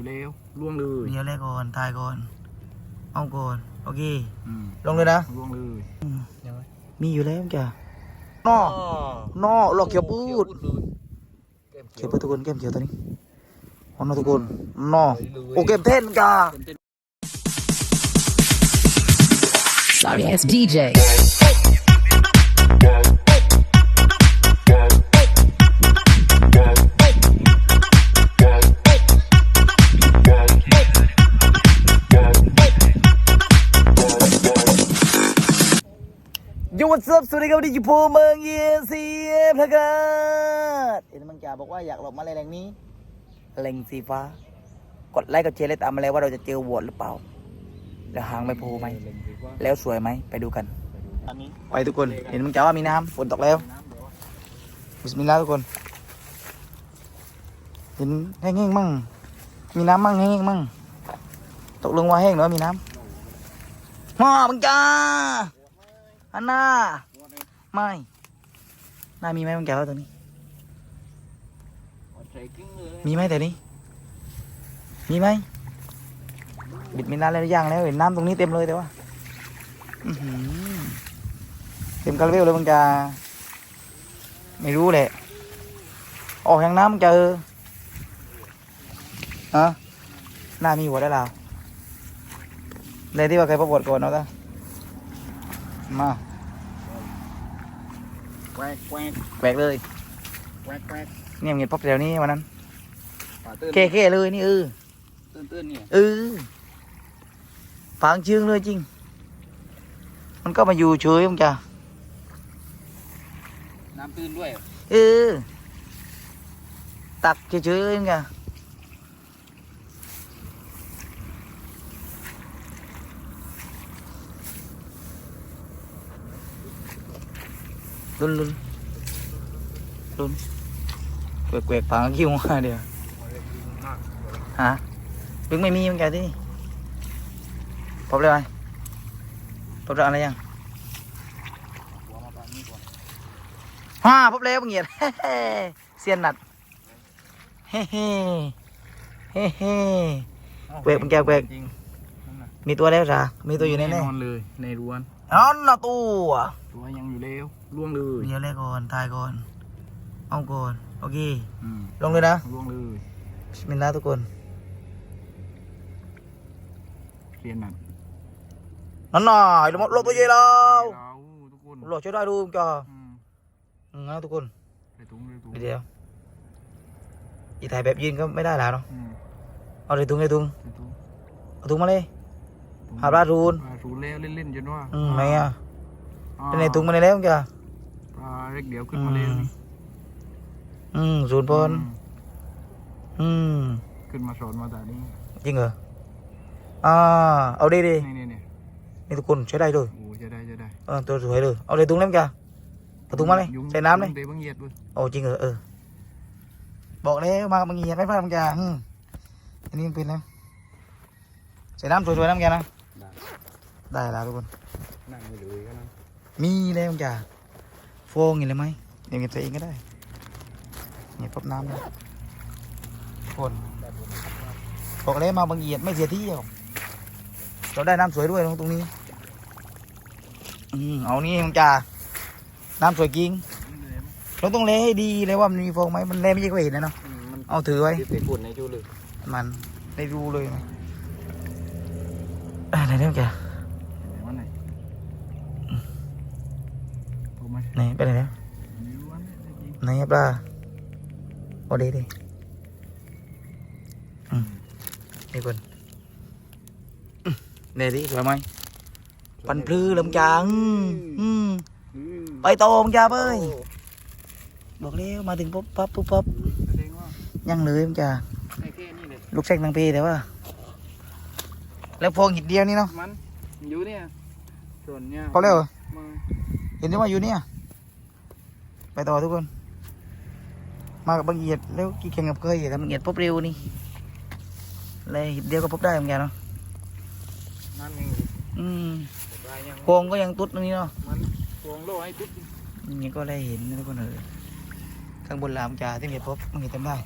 อยู่แล้วล่วงเลยเดี๋ยวแรกก่อนตายก่อน เอาก่อนโอเคอืมลงเลยนะ ล่วงเลยมีอยู่แล้วจ้ะนอนอหลอกเขียวปูดเขียวปูดทุกคนเกมเขียวตัวนี้อ๋อนอทุกคนนอโอเกมเท่นกา Sorry ass DJ. สดสวัสดีครับวันนี้อยู่โพเมืองเยนซีพระกาศเห็นมังจ่าบอกว่าอยากหลบมาเลยแรงนี้แรงสีฟ้า กดไลค์กดแชร์เลยตามมาแล้วว่าเราจะเจอวัวหรือเปล่า แล้วหางไม่โผล่ไหม แล้วสวยไหม ไปดูกันอันนี้ไปทุกคน เห็นมังจ่าว่ามีน้ำฝนตกแล้วน้ำเดี๋ยวบิสมิลลาห์ทุกคน เห็นแห้งๆมั่ง มีน้ำมั่งแห้งๆมั่ง ตกลงว่าแห้งหรือว่ามีน้ำหม้อมังจ้าอันน่า ไม่น่ามีไหมมังจ้าตัวนี้ใส่กิ้งเลยมีไหมแต่นี้ มีไหมบิดมิลลาห์แล้วย่างแล้วเห็นน้ำตรงนี้เต็มเลยแต่ว่าอื้อหือเต็มคาราเบลเลยมังจ้าไม่รู้แหละ ออกแห่งน้ำเจอฮะหน้ามีหัวได้แล้วเลยที่ว่าใครประกวดก่อนเนาะตามา แควกแควกแบกเลยแควกแควกเนี่ยเงียบป๊บเดียวนี้วันนั้นปลาตื้นเค่ๆเลยนี่เออตื้นตื้นเนี่ยเออฟางเชื่องเลยจริง มันก็มาอยู่เฉยมั้งจ้ะน้ำตื้นด้วย เออตักเฉยๆมั้งจ้ะ ลุนลุนลุนเกวกเกวกๆฟางคิ้วมาเดียวมากฮะลึกไม่มีมั้งแกที่พบเลยไหมพบแล้วอะไรยังหัวมาปลานี่ก่อนฮ่าพบแล้วบังเงียดเซียนหนัดเฮ้เฮ้เฮ้เฮ้แควกมันแก้วแควกจริงนั่นน่ะมีตัวแล้วจ้ะมีตัวอยู่แน่นอนเลยในรวนๆอ๋อน่ะตัวตัวยังอยู่แล้ว ล่วงเลยเดี๋ยวแรกก่อนตายก่อน เอาก่อน โอเค อืมลงเลยนะล่วงเลยบิสมิลลาห์ทุกคนเรียนหนักนั่นน่ะไอ้ลมโลกตัวใหญ่แล้วเราทุกคนโลกช่วยได้ดูจ้ะอืมอืมนะทุกคนใส่ถุงใส่ถุงเดี๋ยวอีถ่ายแบบยืนก็ไม่ได้แล้วเนาะอืมเอาเลยตุงเลยตุงใส่ถุงเอาตุงมาเลยหาปลาทูนปลาทูนแล้วเล่นๆจนว่าอืมไหนอะอ่าเป็นในตุงมาในแล้วจ้ะ ปลาเล็กเดี๋ยวขึ้นมาเลยนี่อืมศูนย์ปอนด์อืมอืม ขึ้นมาสอนมาแต่นี้ จริงเหรอ อ่า เอาดีดีนี่นี่นี่นี่ทุกคนใช้ได้เลยโอ้จะได้จะได้เออตัวสวยเลย เอาเลยตุงเล่มจ้ะเอาตุงมาเลยยุงใส่น้ำเลยยุงเตะบังเหยียดเว้ยโอ้จริงเหรอเออ บอกแล้วมาบางเงียดไม่พลาดบางอย่างอืมอันนี้มันเป็นแล้วใส่น้ำสวยๆน้ำแกนะ ได้แล้วทุกคนนั่งไม่เลยก็นั่งมีแล้วจ้ะ โฟงอย่างไรไหมเดี๋ยวเก็บใส่เองก็ได้เนี่ยพบน้ำเลยคนบอกแล้วมาบางเอียดไม่เสียที่หรอกเราได้น้ำสวยด้วยตรงตรงนี้ อืมเอานี่มึงจ้าน้ำสวยจริงเราต้องเลให้ดีเลยว่ามันมีโฟองไหมมันเลไม่ใช่ก็เห็นนะเนาะอืมมันเอาถือไว้ติดไปกุ่นในจูเลยมันได้ดูเลยไหมอะไรเนี่ยแก ไหนวันไหนโทรมา ไหนไปไหนแล้วไม่รู้วันไหนจริงไหนปลาโอดีดีอืมนี่คนอืมเนี่ยดิสวยไหมปันพลือลำจังอืมอืมไปโตมจ้าเบ้ยบอกแล้วมาถึงปุ๊บปั๊บปุ๊บปั๊บแสดงว่ายังเลยมึงจ้าไอ้แค่นี้เลยลูกแซกนางปีแต่ว่า แล้วโฟองหิดเดียวนี่เนาะมันอยู่เนี่ยส่วนเนี่ยพอแล้วเหรอมาเห็นได้ว่าอยู่เนี่ยไป ต่อทุกคน มากับบางเอียดแล้วกี่แข่งกับเคยแต่บางเอียดพบเร็วนี่เลยหิดเดียวก็พบได้เหมือนกันเนาะนั่นยังอยู่อืมได้ยังโพงก็ยังตุ๊ดตรงนี้เนาะมันพวงโลให้ตุ๊ดนี่ก็ได้เห็นนะทุกคนเออข้างบนลามจ่าที่เห็ดพบบางเอียดจำได้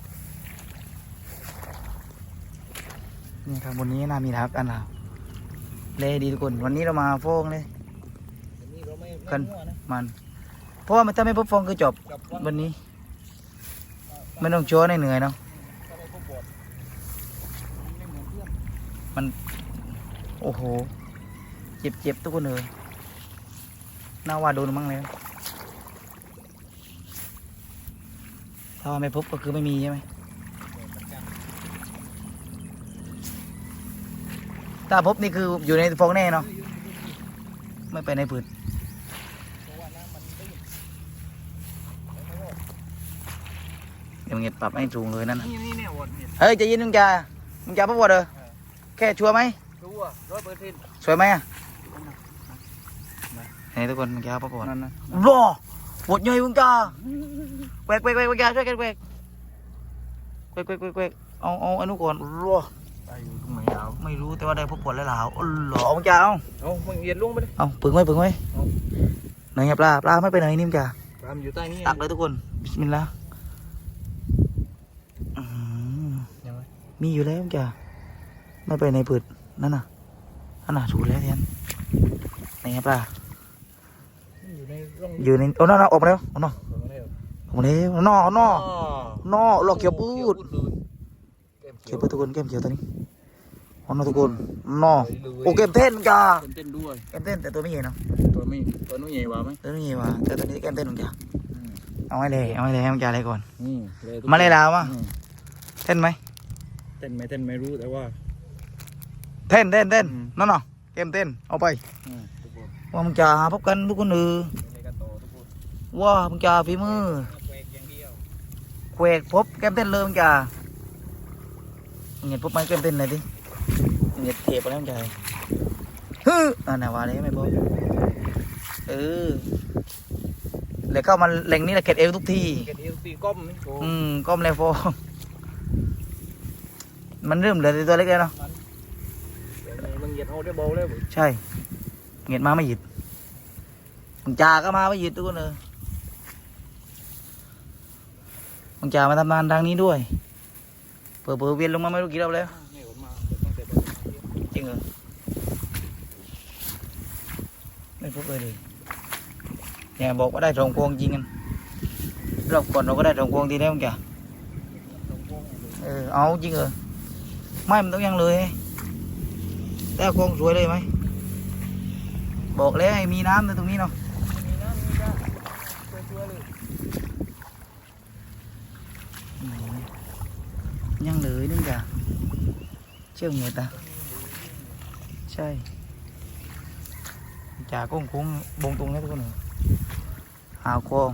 นี่ครับบนนี้น่ามีทักกันแล้วเลยดีทุกคนวันนี้เรามาโฟงเลยอันนี้เราไม่กันมั่วนะมัน เพราะว่ามันถ้าไม่พบฟองคือจบกับวันวันนี้ไม่ต้องโชว์ในเหนื่อยเนาะถ้าไม่พบบทไม่เหมือนเพื่อนโอ้โห เจ็บเจ็บทุกคนเลยน่าว่าโดนมั้งเลยถ้าว่าไม่พบก็คือไม่มีใช่ไหมถ้าพบนี่คืออยู่ในฟองแน่เนาะไม่ไปในผืน เพราะว่าน้ำมันตื้น เดี๋ ยวมึงจะปรับให้สูงเลยนั่นน่ะนี่นี่เนี่ยวนเนี่ยเฮ้ยใจะยินมึงจ่ามึงจ่าพบวอดเหรอแค่ชัวร์ไหมรู้ว่าร้อยเปอร์เซ็นต์สวยไหมอะเฮ้ยทุกคนมึงจ่าพบวอดนั่นนะรอปวดใหญ่มึงจ่าแหวกแหวกแหวกแหวกจ่าช่วยกันแหวกแหวกแหวกแหวกแหวกเอาเอาอนุก่อนรอไปอยู่ตรงไหนเอาไม่รู้แต่ว่าได้พบวอดแล้วเหรออ๋อเหรอเอามึงจ่าเอาเอามึงเอียนลงไปเลยเอาปึงไว้ปึงไว้เอา ไหนไงปลาปลาไม่ไปไหนนี่มึงจ่าตามอยู่ใต้นี้ตักเลยทุกคนบิสมิลลาห์อื้อหือ ยังไง มีอยู่แล้วจ้ะไม่ไปในผืดนั่นน่ะนั่นน่ะถูกแล้วเทียนไหนครับล่ะอยู่ในร่องอยู่ในโอ้นอออกมาแล้วโอ้นอของอะไรเหรอออกมาแล้วนอนอนอนอหลอกเขียวปูดเลยแก้มเขีเขียยววปูดทุกคนแก้มเขียวตัวนี้โอ้นอทุกคนนอเลยโอ้แก้มเต้นจ้าเต้นด้วยแก้มเต้นแต่ตัวไม่ใหญ่เนาะตัวไม่ตัวนู้นใหญ่กว่าไหมตัวไม่ใหญ่ว่ะแต่ตัวนี้แก้มเต้นมึงจ้ะเอาไว้เลยเอาไว้เลยให้มึงจ่าอะไรก่อนนี่เลยทุกมาเลยลาวะอืมเต้นไหม เต้นไหมเต้นไม่รู้แต่ว่า เต้นเต้นเต้นอืม นั่นน่ะแก้มเต้นเอาไป อืมทุกคนว่ามึงจ่าหาพบกันทุกคนเออในกระโตทุกคนว่ามึงจ่าฝีมือแควกอย่างเดียวเควกพบแก้มเต้นเลยมึงจ่าเงียบพบไหมแก้มเต้นหน่อยดิเงียบเทปไปแล้วมึงจ่าฮึอ่าไหนว่าเลยไม่พบเออเลยเข้ามาแหล่งนี้แหละเข็ดเอวทุกทีกระเดียวตีก้มนี่โอ้อืมก้มเลยโฟ มันเริ่มเหลือแต่ตัวเล็กแล้วเนาะเดี๋ยวนี้มึงเหยียดเอาได้เบาแล้วใช่เงียบมาไม่หยิดมึงจ่าก็มาไม่หยิดทุกคนเลยมึงจ่ามาทำงานทางนี้ด้วย เปิดเปิดเวียนลงมาไม่รู้กี่รอบแล้วไม่ออกมาตั้งแต่เดินมาเที่ยวจริงเหรอไม่พบเลยเลยเนี่ยบอกว่าได้สองพวงจริงกันรอบก่อนเราก็ได้สองพวงทีแล้วมั้งจ้ะตรงโค้งเลยเออเอาจริงเหรอ ไม่มันต้องยังเลยแต่พวงสวยเลยไหม บอกแล้วให้มีน้ำในตรงนี้เนาะมีน้ำมีจ้าชัวร์ๆเลยอืมยังเลยนึงจ้ะเชื่อเงียดอะใช่จ่าก้งคงบงตรงนี้ทุกคนเลยหาวโคง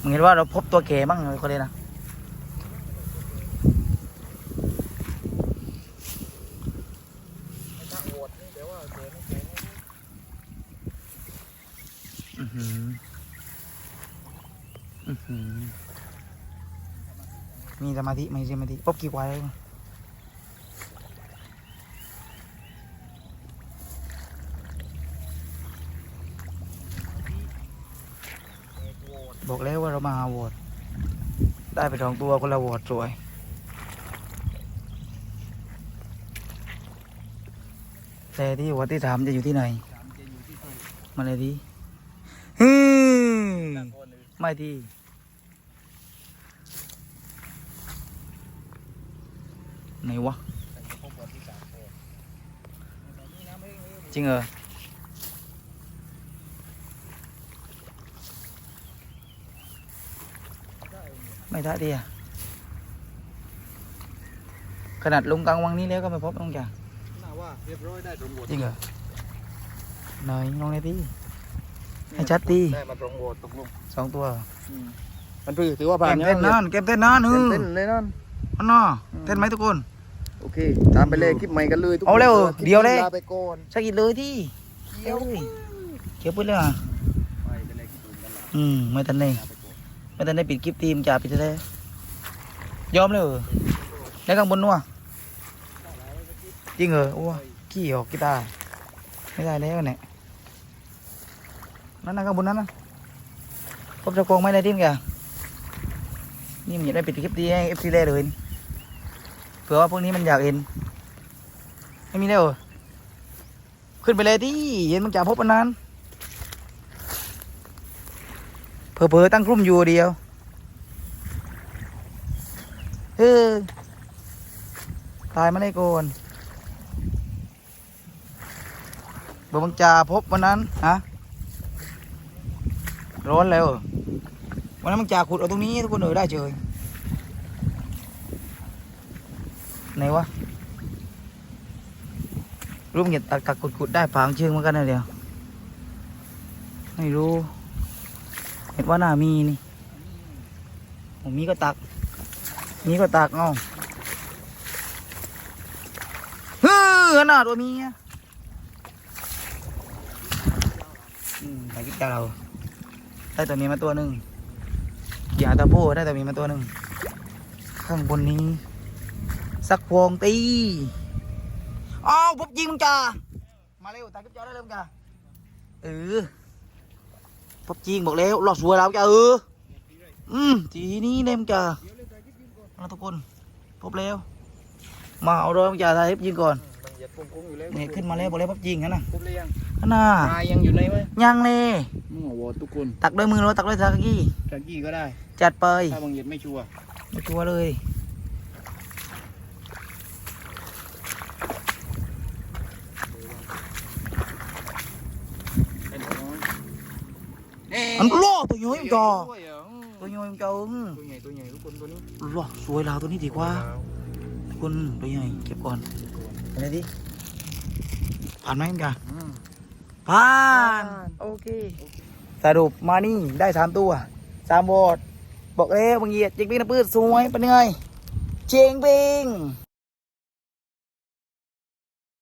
มึงเห็นว่าเราพบตัวแก่บ้างเลยคนเลยนะ ไม่ถ้าโหดนี่แต่ว่าเกิดไม่เกิดไม่รู้ อือหือ อือหือ มีสมาธิไมีสมาธิพบกี่วายแล้บอกแล้วว่าเรามาหาโหวตได้ไปสองตัวคนละโหวตสวย แต่ที่โหวตที่สามจะอยู่ที่ไหนสามจะอยู่ที่ตัวมาเลยดิฮึไม่ที่ไหนวะ จริงเหรอไม่ได้ดิอะขนาดลงกลางวังนี้แล้วก็ไม่พบน้องจ่า ว่าเรียบร้อยได้ตรงบทจริงเหรอไหนลองเลยดิ ให้ชัดดิ ได้มาตรงบทตกลงสองตัวมันคือถือว่าเกผ่านมเต้นนั่นเกมเต้นนั่นเออเต้นเลยนั่นอันน่ะเต้นไหมทุกคนโอเค ตามไปเลยคลิปใหม่กันเลยทุกคนเอาเร็วคลิปเดี๋ยวเลยลาไปก่อนสักกี่เลยที่เดี๋ยวอ้เขียวปืนเลยอะไปไปเลยคลิปอื่นกันละอืมไม่ทันเลยลาไปก่อนไม่ทันได้ปิดคลิปทีมจ่าปิดเลยยอมเลยเหรอแล้วข้างบนนัว จริงเหรอโอ้ขี้ออกกีตาร์ไม่ได้แล้วเนี่ยนั่นนะข้างบนนั้นนะพบจะโกงไม่ได้ดิ้นแกนี่มันอยากได้ปิดคลิปดีให้เอฟซีได้เลยนี่เผื่อว่าพวกนี้มันอยากเห็น ไม่มีแล้วขึ้นไปเลยที่เห็นมึงจ่าพบอันนั้นเผลอๆตั้งกลุ่มอยู่เดียวเออตายมาได้ก่อนเบอร์บังจ่าพบวันนั้นฮะร้อนแล้ววันนั้นมึงจ่าขุดเอาตรงนี้ทุกคนเออได้เฉยไหนวะรูปเห็ดตักตักกุดกุดได้ผางเชิงเหมือนกันนะเดียวไม่รู้เห็ดว่าน่ามีนี่ผมมีก็ตัก มีก็ตักเอาเฮ้อขนาตัวมีอะอืมไป กินกับเราได้ตัวมีมาตัวหนึ่งอย่าตะโพได้ตัวมีมาตัวหนึ่งข้างบนนี้ สักพวงตีอ้าวพบยิงมึงจ้ามาเร็วตายกับจ้าได้เริ่มจ้าเออพบยิงบอกแล้วหลอดสวยแล้วจ้าเอออืมทีนี้เนมจ้าทุกคนพบแล้วมาเอาด้วยมึงจ้าทายพบยิงก่อน บางเหยียดคุ้งๆอยู่แล้วนี่ขึ้นมาแล้วบอกแล้วพบยิงกันนะครบเลยยังนั่นน่ะปลายังอยู่ในไหมยังเลยมั่ววอทุกคนตักด้วยมือหรือว่าตักด้วยตะกี้ตะกี้ก็ได้ จัดไปถ้าบางเหยียดไม่ชัวร์ไม่ตัวเลยเป็นน้อยอันโลตัวย้อยมึงจ้าด้วยเหรออืมตัวย้อยมึงจ้าอืมตัวใหญ่ตัวใหญ่ทุกคนตัวนี้โลสวยลาวตัวนี้ดีกว่าทุกคนตัวใหญ่เก็บก่อน อะไรดิผ่านไหมมึงจ้าอืมผ่าน โอเค สรุปมานี่ได้สามตัวสามบอดบอกแล้วบางเหยียดจิกปิ้งน้ำปื้ดสวยเป็นไงเจงปิง